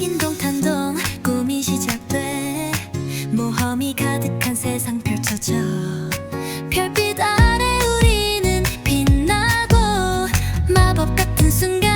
인 동 탄동 꿈이 시작돼. 모험이 가득한 세상 펼쳐져. 별빛 아래 우리는 빛나고 마법 같은 순간